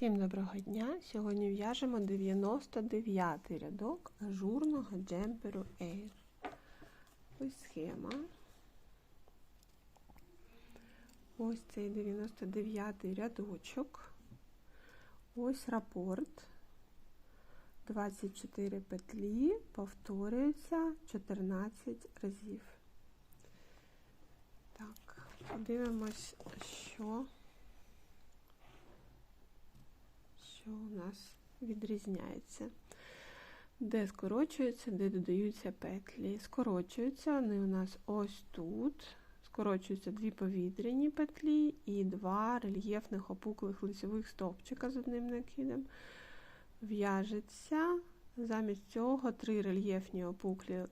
Всім доброго дня! Сьогодні в'яжемо 99 рядок ажурного джемперу Air. Ось схема. Ось цей 99 рядочок. Ось рапорт. 24 петлі повторюється 14 разів. Так, подивимось, що. Що у нас відрізняється. Де скорочуються, де додаються петлі. Скорочуються вони у нас ось тут. Скорочуються дві повітряні петлі і два рельєфних опуклих лицевих стовпчика з одним накидом. В'яжеться замість цього три рельєфні опуклі е,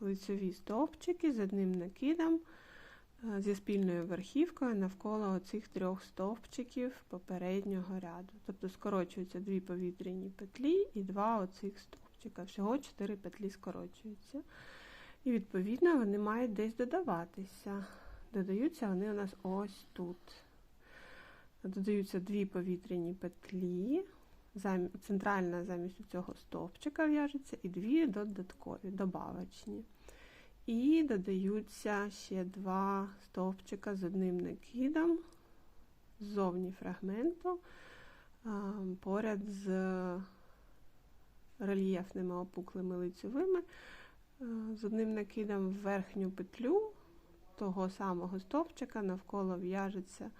лицеві стовпчики з одним накидом зі спільною верхівкою навколо цих трьох стовпчиків попереднього ряду. Тобто скорочуються дві повітряні петлі і два оцих стовпчика. Всього чотири петлі скорочуються. І, відповідно, вони мають десь додаватися. Додаються вони у нас ось тут. Додаються дві повітряні петлі, центральна замість цього стовпчика в'яжеться, і дві додаткові, добавочні. І додаються ще два стовпчика з одним накидом ззовні фрагменту поряд з рельєфними опуклими лицьовими, з одним накидом в верхню петлю того самого стовпчика, навколо в'яжеться,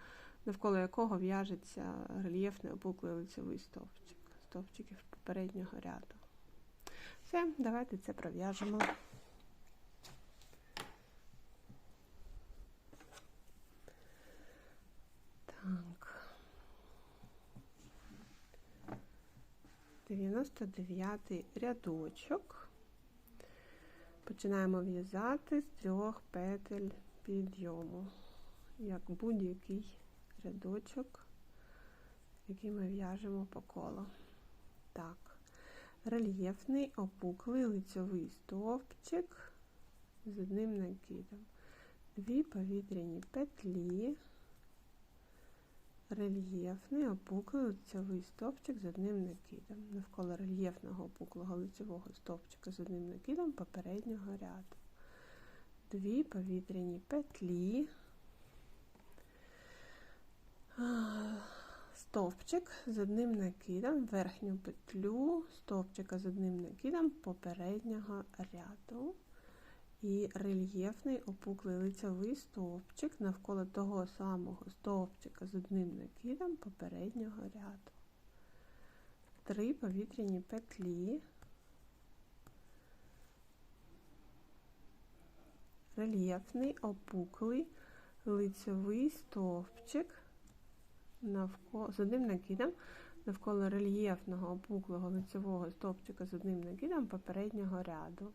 навколо якого в'яжеться рельєфний опуклий лицьовий стовпчик, стовпчиків попереднього ряду. Все, давайте це пров'яжемо. Так. 99 рядочок. Починаємо в'язати з трьох петель підйому, як будь-який рядочок, який ми в'яжемо по колу. Так, рельєфний опуклий лицьовий стовпчик з одним накидом, дві повітряні петлі рельєфний опуклий лицевий стовпчик з одним накидом. Навколо рельєфного опуклого лицевого стовпчика з одним накидом попереднього ряду. Дві повітряні петлі, стовпчик з одним накидом, верхню петлю, стовпчика з одним накидом попереднього ряду і рельєфний опуклий лицевий стовпчик навколо того самого стовпчика з одним накидом попереднього ряду. Три повітряні петлі, рельєфний опуклий лицевий стовпчик навколо, з одним накидом навколо рельєфного опуклого лицевого стовпчика з одним накидом попереднього ряду.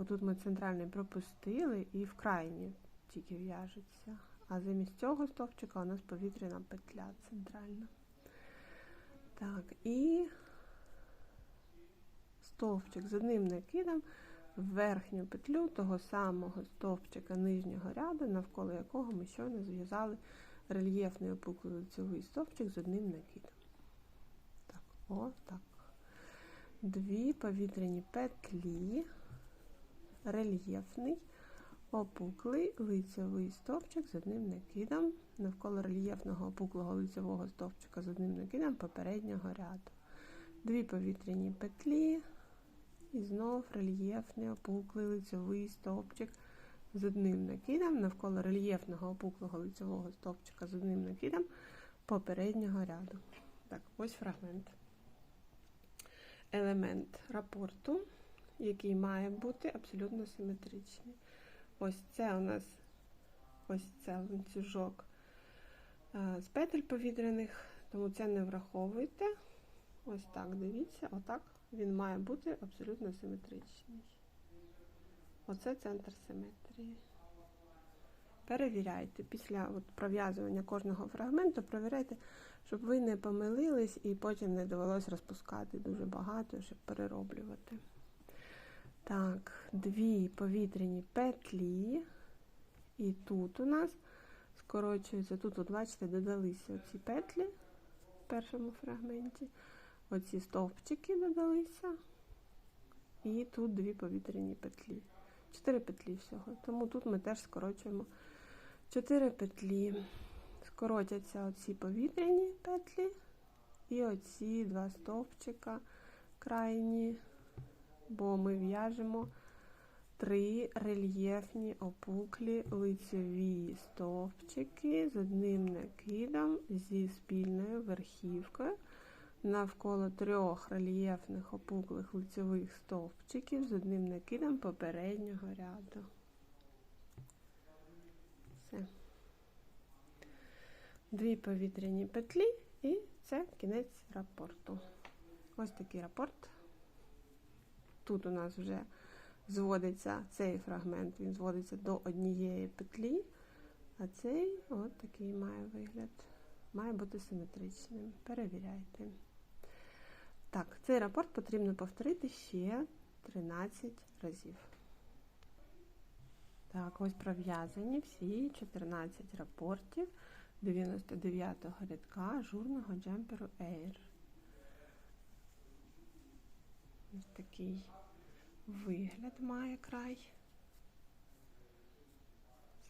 Отут ми центральний пропустили і в крайні тільки в'яжеться. А замість цього стовпчика у нас повітряна петля центральна. Так, і стовпчик з одним накидом в верхню петлю того самого стовпчика нижнього ряду, навколо якого ми щойно зв'язали рельєфний опуклий лицевий стовпчик з одним накидом. Так, о, так. Дві повітряні петлі рельєфний, опуклий лицевий стовпчик з одним накидом, навколо рельєфного опуклого лицевого стовпчика з одним накидом попереднього ряду. Дві повітряні петлі, і знов рельєфний опуклий лицевий стовпчик з одним накидом, навколо рельєфного опуклого лицевого стовпчика з одним накидом попереднього ряду. Так, ось фрагмент. Елемент рапорту який має бути абсолютно симетричний. Ось це у нас ось це ланцюжок з петель повітряних, тому це не враховуйте. Ось так, дивіться, отак він має бути абсолютно симетричний. Оце центр симетрії. Перевіряйте, після от пров'язування кожного фрагменту, перевіряйте, щоб ви не помилились і потім не довелось розпускати дуже багато, щоб перероблювати. Так, дві повітряні петлі. І тут у нас скорочується, тут, от, бачите, додалися ці петлі. в першому фрагменті. Оці стовпчики додалися. І тут дві повітряні петлі. Чотири петлі всього. Тому тут ми теж скорочуємо чотири петлі. Скоротяться оці повітряні петлі і оці два стовпчика крайні, бо ми в'яжемо три рельєфні опуклі лицеві стовпчики з одним накидом зі спільною верхівкою навколо трьох рельєфних опуклих лицевих стовпчиків з одним накидом попереднього ряду. Все. Дві повітряні петлі і це кінець рапорту. Ось такий рапорт. Тут у нас вже зводиться цей фрагмент, він зводиться до однієї петлі, а цей от такий має вигляд. Має бути симетричним. Перевіряйте. Так, цей рапорт потрібно повторити ще 13 разів. Так, ось пров'язані всі 14 рапортів 99-го рядка ажурного джемперу Air. Ось такий вигляд має край.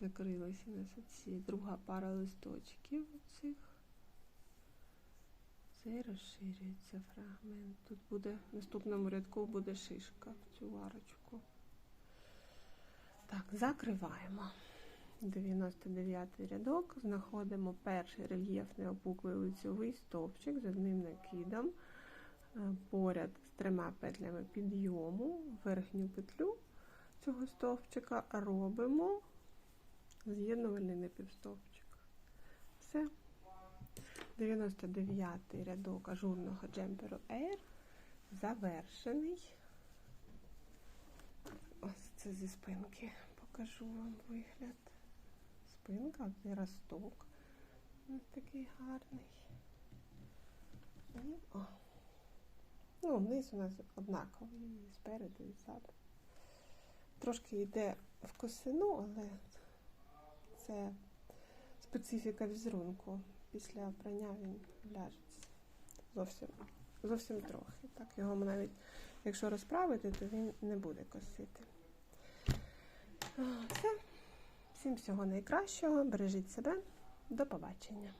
Закрилися у нас оці друга пара листочків оцих. Цей розширюється фрагмент. Тут буде в наступному рядку буде шишка в цю арочку. Так, закриваємо. 99 рядок. Знаходимо перший рельєфний опуклий лицьовий стовпчик з одним накидом. Поряд з трьома петлями підйому, верхню петлю цього стовпчика робимо з'єднувальний напівстовпчик. Все. 99 рядок ажурного джемперу Air завершений. Ось це зі спинки покажу вам вигляд. Спинка, росток. Ось такий гарний. І, о. Вниз у нас однаковий, і спереду і ззаду. Трошки йде в косину, але це специфіка візерунку. Після прання він ляжеться. Зовсім зовсім трохи. Так, його навіть, якщо розправити, то він не буде косити. Все. Всім всього найкращого. Бережіть себе. До побачення.